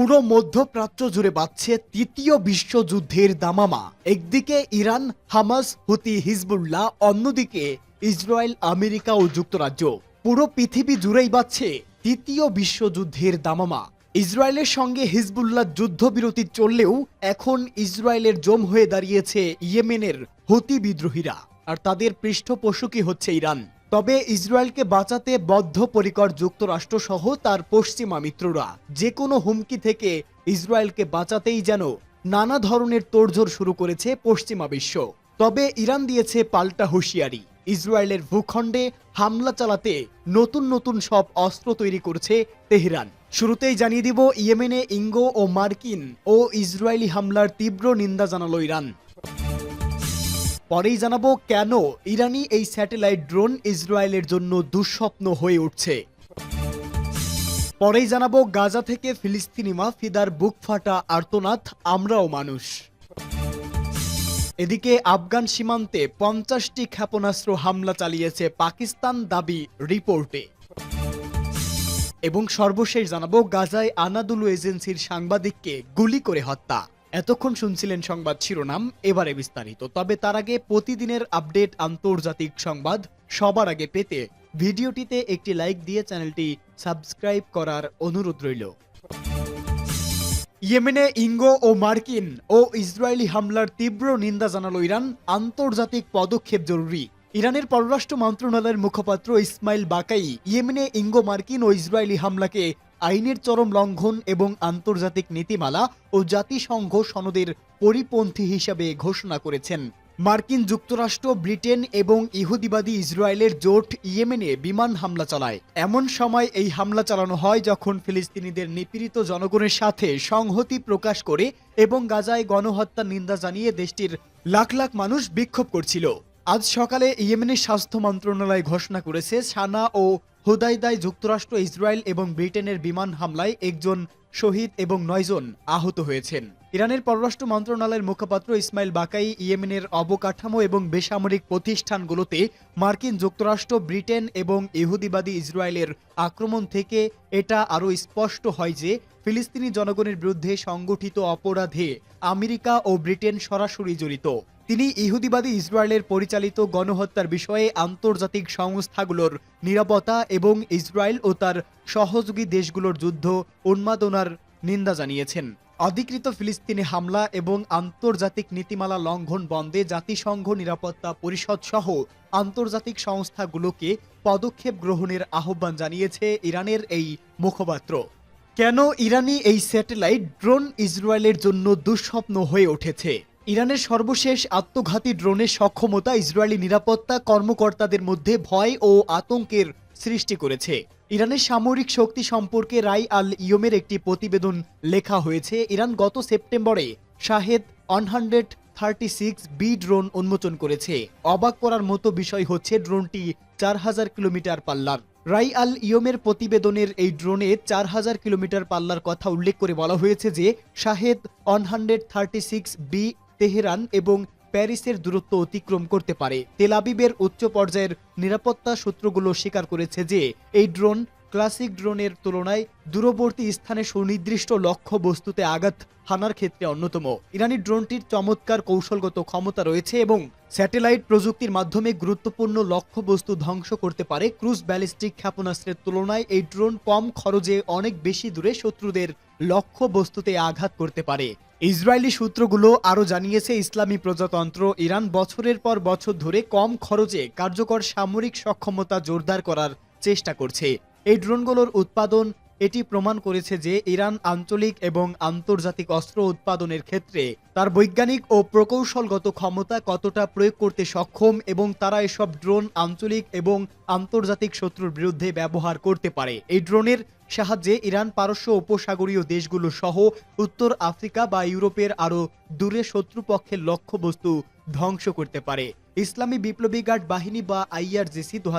পুরো মধ্যপ্রাচ্য জুড়ে বাড়ছে তৃতীয় বিশ্বযুদ্ধের দামামা। একদিকে ইরান, হামাস, হুতি, হিজবুল্লাহ, অন্যদিকে ইসরায়েল, আমেরিকা ও যুক্তরাজ্য। পুরো পৃথিবী জুড়েই বাড়ছে তৃতীয় বিশ্বযুদ্ধের দামামা। ইসরায়েলের সঙ্গে হিজবুল্লাহ যুদ্ধবিরতি চললেও এখন ইসরায়েলের জম হয়ে দাঁড়িয়েছে ইয়েমেনের হুতি বিদ্রোহীরা। আর তাদের পৃষ্ঠপোষকই হচ্ছে ইরান। তবে ইসরায়েলকে বাঁচাতে বদ্ধপরিকর যুক্তরাষ্ট্র সহ তার পশ্চিমা মিত্ররা। যে কোনো হুমকি থেকে ইসরায়েলকে বাঁচাতেই যেন নানা ধরনের তোড়জোড় শুরু করেছে পশ্চিমা বিশ্ব। তবে ইরান দিয়েছে পাল্টা হুঁশিয়ারি। ইসরায়েলের ভূখণ্ডে হামলা চালাতে নতুন নতুন সব অস্ত্র তৈরি করছে তেহরান। শুরুতেই জানিয়ে দিব, ইয়েমেনে ইঙ্গো ও মার্কিন ও ইসরায়েলি হামলার তীব্র নিন্দা জানালো ইরান। পরেই জানাব কেন ইরানি এই স্যাটেলাইট ড্রোন ইসরায়েলের জন্য দুঃস্বপ্ন হয়ে উঠছে। পরেই জানাব গাজা থেকে ফিলিস্তিনি মাফিদার বুক ফাটা আর্তনাথ আমরাও মানুষ। এদিকে আফগান সীমান্তে পঞ্চাশটি ক্ষেপণাস্ত্র হামলা চালিয়েছে পাকিস্তান দাবি রিপোর্টে। এবং সর্বশেষ জানাব গাজায় আনাদুলু এজেন্সির সাংবাদিককে গুলি করে হত্যা। এতক্ষণ শুনছিলেন সংবাদ শিরোনাম, এবারে বিস্তারিত। তবে তার আগে প্রতিদিনের আপডেট আন্তর্জাতিক সংবাদ সবার আগে পেতে ভিডিওটিতে একটি লাইক দিয়ে চ্যানেলটি সাবস্ক্রাইব করার অনুরোধ রইল। ইয়েমেনে ইঙ্গো ও মার্কিন ও ইসরায়েলি হামলার তীব্র নিন্দা জানালো ইরান, আন্তর্জাতিক পদক্ষেপ জরুরি। ইরানের পররাষ্ট্র মন্ত্রণালয়ের মুখপাত্র ইসমাইল বাকাই ইয়েমেনে ইঙ্গো, মার্কিন ও ইসরায়েলি হামলাকে আইনের চরম লঙ্ঘন এবং আন্তর্জাতিক নীতিমালা ও জাতিসংঘ সনদের পরিপন্থী হিসাবে ঘোষণা করেছেন। মার্কিন যুক্তরাষ্ট্র, ব্রিটেন এবং ইহুদিবাদী ইসরায়েলের জোট ইয়েমেনে বিমান হামলা চালায়। এমন সময় এই হামলা চালানো হয় যখন ফিলিস্তিনিদের নিপীড়িত জনগণের সাথে সংহতি প্রকাশ করে এবং গাজায় গণহত্যার নিন্দা জানিয়ে দেশটির লাখ লাখ মানুষ বিক্ষোভ করছিল। আজ সকালে ইয়েমেনের স্বাস্থ্য মন্ত্রণালয় ঘোষণা করেছে, সানা ও হুদাইদায় যুক্তরাষ্ট্র, ইসরায়েল এবং ব্রিটেনের বিমান হামলায় একজন শহীদ এবং নয়জন আহত হয়েছেন। ইরানের পররাষ্ট্র মন্ত্রণালয়ের মুখপাত্র ইসমাইল বাকাই ইয়েমেনের অবকাঠামো এবং বেসামরিক প্রতিষ্ঠানগুলোতে মার্কিন যুক্তরাষ্ট্র, ব্রিটেন এবং ইহুদিবাদী ইসরায়েলের আক্রমণ থেকে এটা আরও স্পষ্ট হয় যে ফিলিস্তিনি জনগণের বিরুদ্ধে সংগঠিত অপরাধে আমেরিকা ও ব্রিটেন সরাসরি জড়িত। তিনি ইহুদিবাদী ইসরায়েলের পরিচালিত গণহত্যার বিষয়ে আন্তর্জাতিক সংস্থাগুলোর নিরাপত্তা এবং ইসরায়েল ও তার সহযোগী দেশগুলোর যুদ্ধ উন্মাদনার নিন্দা জানিয়েছেন। অধিকৃত ফিলিস্তিনি হামলা এবং আন্তর্জাতিক নীতিমালা লঙ্ঘন বন্ধে জাতিসংঘ নিরাপত্তা পরিষদ সহ আন্তর্জাতিক সংস্থাগুলোকে পদক্ষেপ গ্রহণের আহ্বান জানিয়েছে ইরানের এই মুখপাত্র। কেন ইরানি এই স্যাটেলাইট ড্রোন ইসরায়েলের জন্য দুঃস্বপ্ন হয়ে উঠেছে? ইরানের সর্বশেষ আত্মঘাতী ড্রোনের সক্ষমতা ইসরায়েলি নিরাপত্তা কর্মকর্তাদের মধ্যে ভয় ও আতঙ্কের সৃষ্টি করেছে। ইরানের সামরিক শক্তি সম্পর্কে রাই আল ইয়মের একটি প্রতিবেদন লেখা হয়েছে, ইরান গত সেপ্টেম্বরে Shahed one hundred thirty six B drone উন্মোচন করেছে। অবাক করার মতো বিষয় হচ্ছে ড্রোনটি চার হাজার কিলোমিটার পাল্লার। রাই আল ইয়মের প্রতিবেদনের এই ড্রোনে চার হাজার কিলোমিটার পাল্লার কথা উল্লেখ করে বলা হয়েছে যে Shahed one hundred thirty six B Tehran এবং প্যারিসের দূরত্ব অতিক্রম করতে পারে। তেলাবিবের উচ্চ পর্যায়ের নিরাপত্তা সূত্রগুলো স্বীকার করেছে যে এই ড্রোন ক্লাসিক ড্রোনের তুলনায় দূরবর্তী স্থানে সুনির্দিষ্ট লক্ষ্য বস্তুতে আঘাত হানার ক্ষেত্রে অন্যতম। ইরানি ড্রোনটির চমৎকার কৌশলগত ক্ষমতা রয়েছে এবং স্যাটেলাইট প্রযুক্তির মাধ্যমে গুরুত্বপূর্ণ লক্ষ্যবস্তু ধ্বংস করতে পারে। ক্রুজ ব্যালিস্টিক ক্ষেপণাস্ত্রের তুলনায় এই ড্রোন কম খরচে অনেক বেশি দূরে শত্রুদের লক্ষ্য বস্তুতে আঘাত করতে পারে। ইসরায়েলি সূত্রগুলো আরও জানিয়েছে, ইসলামী প্রজাতন্ত্র ইরান বছরের পর বছর ধরে কম খরচে কার্যকর সামরিক সক্ষমতা জোরদার করার চেষ্টা করছে। এই ড্রোনগুলোর উৎপাদন এটি প্রমাণ করেছে যে ইরান আঞ্চলিক এবং আন্তর্জাতিক অস্ত্র উৎপাদনের ক্ষেত্রে তার বৈজ্ঞানিক ও প্রকৌশলগত ক্ষমতা কতটা প্রয়োগ করতে সক্ষম এবং তারা এসব ড্রোন আঞ্চলিক এবং আন্তর্জাতিক শত্রুর বিরুদ্ধে ব্যবহার করতে পারে। এই ড্রোনের সাহায্যে ইরান পারস্য উপসাগরীয় দেশগুলো সহ উত্তর আফ্রিকা বা ইউরোপের আরও দূরে শত্রুপক্ষের লক্ষ্যবস্তু ধ্বংস করতে পারে। ইসলামী বিপ্লবী গার্ড বাহিনী বা আইআরজিসি দু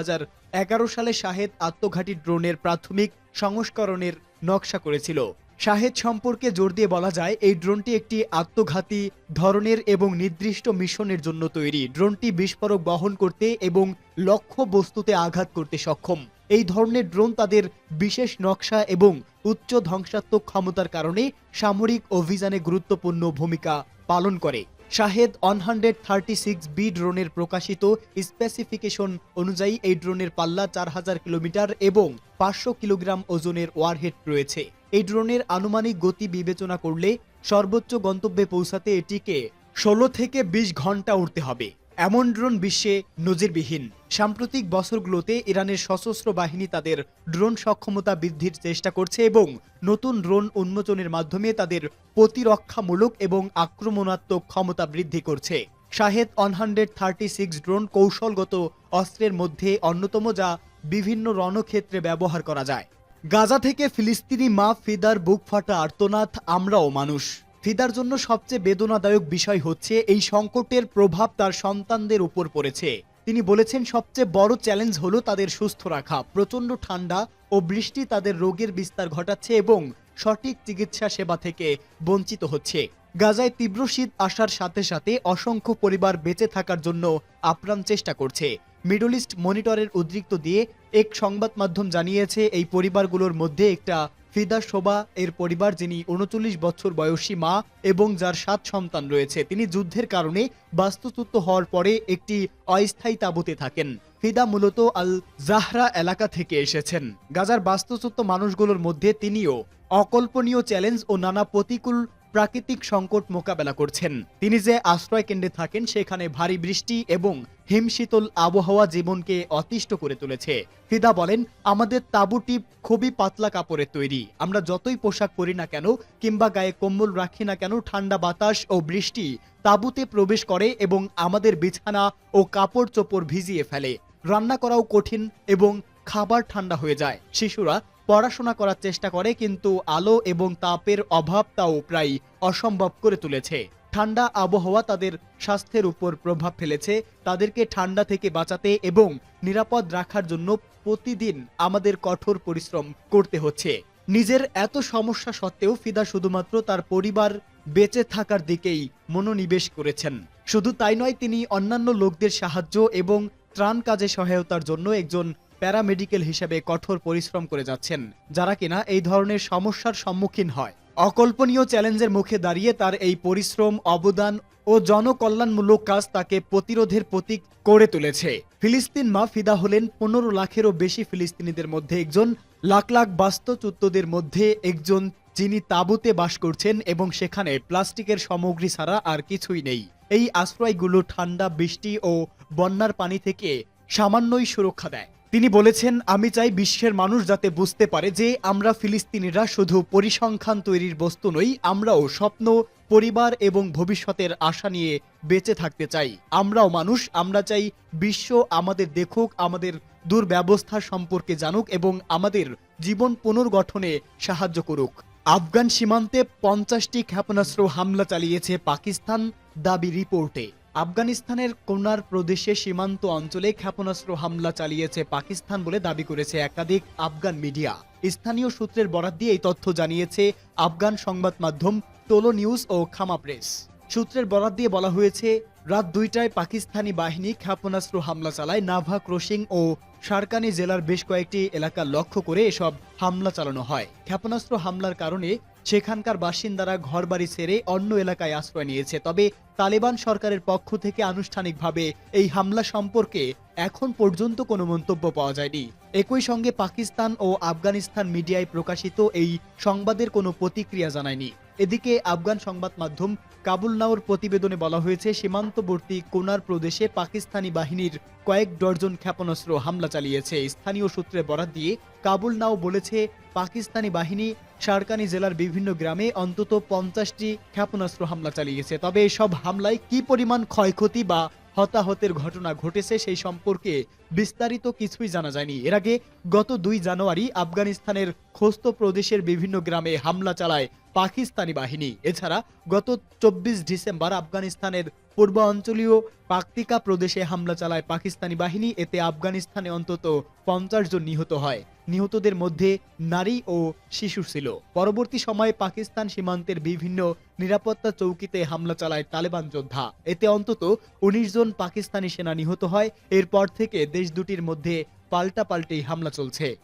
এগারো সালে শাহেদ আত্মঘাতী ড্রোনের প্রাথমিক সংস্করণের নকশা করেছিল। শাহেদ সম্পর্কে জোর দিয়ে বলা যায়, এই ড্রোনটি একটি আত্মঘাতী ধরনের এবং নির্দিষ্ট মিশনের জন্য তৈরি। ড্রোনটি বিস্ফোরক বহন করতে এবং লক্ষ্য বস্তুতে আঘাত করতে সক্ষম। এই ধরনের ড্রোন তাদের বিশেষ নকশা এবং উচ্চ ধ্বংসাত্মক ক্ষমতার কারণে সামরিক অভিযানে গুরুত্বপূর্ণ ভূমিকা পালন করে। Shahed one hundred thirty six B ড্রোনের প্রকাশিত স্পেসিফিকেশন অনুযায়ী এই ড্রোনের পাল্লা চার হাজার কিলোমিটার এবং পাঁচশো কিলোগ্রাম ওজনের ওয়ারহেড রয়েছে। এই ড্রোনের আনুমানিক গতি বিবেচনা করলে সর্বোচ্চ গন্তব্যে পৌঁছাতে এটিকে ষোলো থেকে বিশ ঘণ্টা উঠতে হবে। এমন ড্রোন বিশ্বে নজিরবিহীন। সাম্প্রতিক বছরগুলোতে ইরানের সশস্ত্র বাহিনী তাদের ড্রোন সক্ষমতা বৃদ্ধির চেষ্টা করছে এবং নতুন ড্রোন উন্মোচনের মাধ্যমে তাদের প্রতিরক্ষামূলক এবং আক্রমণাত্মক ক্ষমতা বৃদ্ধি করছে। Shahed one hundred thirty six drone কৌশলগত অস্ত্রের মধ্যে অন্যতম যা বিভিন্ন রণক্ষেত্রে ব্যবহার করা যায়। গাজা থেকে ফিলিস্তিনি মা ফিদার বুক ফাটা আর্তনাদ, আমরাও মানুষ। ফিদার জন্য সবচেয়ে বেদনাদায়ক বিষয় হচ্ছে এই সংকটের প্রভাব তার সন্তানদের উপর পড়েছে। তিনি বলেছেন, সবচেয়ে বড় চ্যালেঞ্জ হলো তাদের সুস্থ রাখা, প্রচণ্ড ঠান্ডা ও বৃষ্টি তাদের রোগের বিস্তার ঘটাচ্ছে এবং সঠিক চিকিৎসা সেবা থেকে বঞ্চিত হচ্ছে। গাজায় তীব্র শীত আসার সাথে সাথে অসংখ্য পরিবার বেঁচে থাকার জন্য আপ্রাণ চেষ্টা করছে। মিডল ইস্ট মনিটরের উদ্রিক্ত দিয়ে এক সংবাদ মাধ্যম জানিয়েছে, এই পরিবারগুলোর মধ্যে একটা ফিদা শোভা এর পরিবার যিনি উনচল্লিশ বছর বয়সী মা এবং যার সাত সন্তান রয়েছে, তিনি যুদ্ধের কারণে বাস্তুচ্যুত হওয়ার পরে একটি অস্থায়ী তাঁবুতে থাকেন। ফিদা মূলত আল জাহরা এলাকা থেকে এসেছেন। গাজার বাস্তুচ্যুত মানুষগুলোর মধ্যে তিনিও অকল্পনীয় চ্যালেঞ্জ ও নানা প্রতিকূল প্রাকৃতিক সংকট মোকাবেলা করছেন। তিনি যে আশ্রয় কেন্দ্রে থাকেন, সেখানে ভারী বৃষ্টি এবং হিমশীতল আবহাওয়া জীবনকে অতিষ্ঠ করে তুলেছে। ফিদা বলেন, আমাদের তাঁবুটি খুবই পাতলা কাপড়ের তৈরি। আমরা যতই পোশাক পরি না কেন, কিংবা গায়ে কম্বল রাখি না কেন, ঠান্ডা বাতাস ও বৃষ্টি তাঁবুতে প্রবেশ করে এবং আমাদের বিছানা ও কাপড় চোপড় ভিজিয়ে ফেলে। রান্না করাও কঠিন এবং খাবার ঠান্ডা হয়ে যায়। শিশুরা পড়াশোনা করার চেষ্টা করে, কিন্তু আলো এবং তাপের অভাব তাও প্রায় অসম্ভব করে তুলেছে। ঠান্ডা আবহাওয়া তাদের স্বাস্থ্যের উপর প্রভাব ফেলেছে। তাদেরকে ঠান্ডা থেকে বাঁচাতে এবং নিরাপদ রাখার জন্য প্রতিদিন আমাদের কঠোর পরিশ্রম করতে হচ্ছে। নিজের এত সমস্যা সত্ত্বেও ফিদা শুধুমাত্র তার পরিবার বেঁচে থাকার দিকেই মনোনিবেশ করেছেন। শুধু তাই নয়, তিনি অন্যান্য লোকদের সাহায্য এবং ত্রাণ কাজে সহায়তার জন্য একজন প্যারামেডিক্যাল হিসেবে কঠোর পরিশ্রম করে যাচ্ছেন, যারা কিনা এই ধরনের সমস্যার সম্মুখীন হয়। অকল্পনীয় চ্যালেঞ্জের মুখে দাঁড়িয়ে তার এই পরিশ্রম, অবদান ও জনকল্যাণমূলক কাজ তাকে প্রতিরোধের প্রতীক করে তুলেছে। ফিলিস্তিন মা ফিদা হলেন পনেরো লাখেরও বেশি ফিলিস্তিনিদের মধ্যে একজন, লাখ লাখ বাস্তুচ্যুতদের মধ্যে একজন যিনি তাঁবুতে বাস করছেন এবং সেখানে প্লাস্টিকের সামগ্রী ছাড়া আর কিছুই নেই। এই আশ্রয়গুলো ঠান্ডা, বৃষ্টি ও বন্যার পানি থেকে সামান্যই সুরক্ষা দেয়। তিনি বলেছেন, আমি চাই বিশ্বের মানুষ যাতে বুঝতে পারে যে আমরা ফিলিস্তিনিরা শুধু পরিসংখ্যান তৈরির বস্তু নই, আমরাও স্বপ্ন, পরিবার এবং ভবিষ্যতের আশা নিয়ে বেঁচে থাকতে চাই। আমরাও মানুষ, আমরা চাই বিশ্ব আমাদের দেখুক, আমাদের দুর্ব্যবস্থা সম্পর্কে জানুক এবং আমাদের জীবন পুনর্গঠনে সাহায্য করুক। আফগান সীমান্তে পঞ্চাশটি ক্ষেপণাস্ত্র হামলা চালিয়েছে পাকিস্তান, দাবি রিপোর্টে। আফগানিস্তানের কোনার প্রদেশে সীমান্ত অঞ্চলে ক্ষেপণাস্ত্র হামলা চালিয়েছে পাকিস্তান বলে দাবি করেছে একাধিক আফগান মিডিয়া। স্থানীয় সূত্রের বরাত দিয়ে এই তথ্য জানিয়েছে আফগান সংবাদ মাধ্যম টোলো নিউজ ও খামা প্রেস। সূত্রের বরাত দিয়ে বলা হয়েছে, রাত দুইটায় পাকিস্তানি বাহিনী ক্ষেপণাস্ত্র হামলা চালায় নাভা ক্রসিং ও সারকানি জেলার বেশ কয়েকটি এলাকা লক্ষ্য করে এসব হামলা চালানো হয়। ক্ষেপণাস্ত্র হামলার কারণে সেখানকার বাসিন্দারা ঘরবাড়ি ছেড়ে অন্য এলাকায় আশ্রয় নিয়েছে। তবে তালেবান সরকারের পক্ষ থেকে আনুষ্ঠানিকভাবে এই হামলা সম্পর্কে এখন পর্যন্ত কোনো মন্তব্য পাওয়া যায়নি। একই সঙ্গে পাকিস্তান ও আফগানিস্তান মিডিয়ায় প্রকাশিত এই সংবাদের কোনো প্রতিক্রিয়া জানায়নি। এদিকে আফগান সংবাদ মাধ্যম কাবুল নাওর প্রতিবেদনে বলা হয়েছে, সীমান্তবর্তী কোনার প্রদেশে পাকিস্তানি বাহিনীর কয়েক ডজন ক্ষেপণাস্ত্র হামলা চালিয়েছে। স্থানীয় সূত্রে বরাত দিয়ে কাবুল নাও বলেছে, পাকিস্তানি বাহিনী সারকানি জেলার বিভিন্ন গ্রামে অন্তত পঞ্চাশটি ক্ষেপণাস্ত্র হামলা চালিয়েছে। তবে এসব হামলায় কি পরিমাণ ক্ষয়ক্ষতি বা হতাহতের ঘটনা ঘটেছে সেই সম্পর্কে বিস্তারিত কিছুই জানা যায়নি। এর আগে গত দুই জানুয়ারি আফগানিস্তানের খোস্ত প্রদেশের বিভিন্ন গ্রামে হামলা চালায় পাকিস্তানি বাহিনী। এছাড়া গত চব্বিশ ডিসেম্বর আফগানিস্তানের পূর্বাঞ্চলীয় পাকতিকা প্রদেশে হামলা চালায় পাকিস্তানি বাহিনী। এতে আফগানিস্তানে অন্তত পঞ্চাশ জন নিহত হয়। নিহতদের মধ্যে নারী ও শিশু ছিল। পরবর্তী সময়ে পাকিস্তান সীমান্তের বিভিন্ন নিরাপত্তা চৌকিতে হামলা চালায় তালেবান যোদ্ধা। এতে অন্তত উনিশ জন পাকিস্তানি সেনা নিহত হয়। এরপর থেকে দেশ দুটির মধ্যে পাল্টাপাল্টি হামলা চলছে।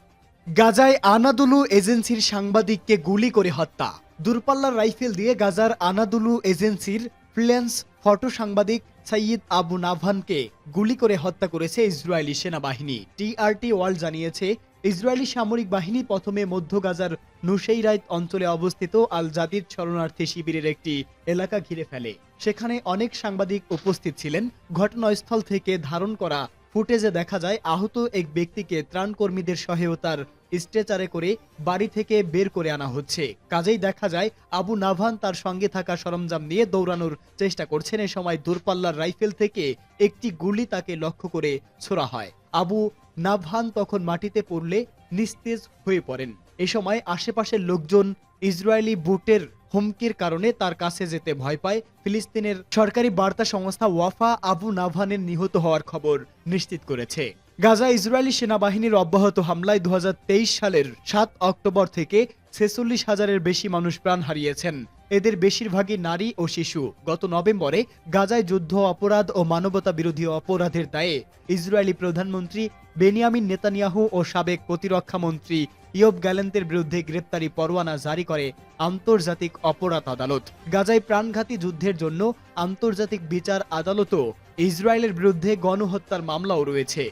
গাজায় আনাদুলু এজেন্সির সাংবাদিককে গুলি করে হত্যা। দূরপাল্লার রাইফেল দিয়ে গাজার আনাদুলু এজেন্সির ফ্রিল্যান্স ফটো সাংবাদিক সাইয়িদ আবু নাভানকে গুলি করে হত্যা করেছে ইসরায়েলি সেনাবাহিনী। টিআরটি ওয়ার্ল্ড জানিয়েছে ইসরায়েলি সামরিক বাহিনী প্রথমে মধ্য গাজার নুসেইরাইত অঞ্চলে অবস্থিত আল জাদিদ শরণার্থী শিবিরের একটি এলাকা ঘিরে ফেলে। সেখানে অনেক সাংবাদিক উপস্থিত ছিলেন। ঘটনাস্থল থেকে ধারণ করা ফুটেজে দেখা যায়, আহত এক ব্যক্তিকে ত্রাণকর্মীদের সহায়তার স্ট্রেচারে করে বাড়ি থেকে বের করে আনা হচ্ছে। কাজেই দেখা যায়, আবু নাভান তার সঙ্গে থাকা সরঞ্জাম নিয়ে দৌড়ানোর চেষ্টা করছেন। এ সময় দূরপাল্লার রাইফেল থেকে একটি গুলি তাকে লক্ষ্য করে ছোড়া হয়। আবু নাভান তখন মাটিতে পড়লে নিস্তেজ হয়ে পড়েন। এ সময় আশেপাশের লোকজন ইসরায়েলি বুটের হুমকির কারণে তার কাছে যেতে ভয় পায়। ফিলিস্তিনের সরকারি বার্তা সংস্থা ওয়াফা আবু নাভানের নিহত হওয়ার খবর নিশ্চিত করেছে। গাজা ইসরায়েলি সেনাবাহিনীর অব্যাহত হামলায় দু হাজার তেইশ সালের সাত অক্টোবর থেকে ছেচল্লিশ হাজারের বেশি মানুষ প্রাণ হারিয়েছেন। এদের বেশিরভাগই নারী ও শিশু। গত নভেম্বরে গাজায় যুদ্ধ, অপরাধ ও মানবতা বিরোধী অপরাধের দায়ে ইসরায়েলি প্রধানমন্ত্রী বেনিয়ামিন নেতানিয়াহু ও সাবেক প্রতিরক্ষা মন্ত্রী ইয়ব গ্যালেন্তের বিরুদ্ধে গ্রেপ্তারি পরোয়ানা জারি করে আন্তর্জাতিক অপরাধ আদালত। গাজায় প্রাণঘাতী যুদ্ধের জন্য আন্তর্জাতিক বিচার আদালতও ইসরায়েলের বিরুদ্ধে গণহত্যার মামলাও রয়েছে।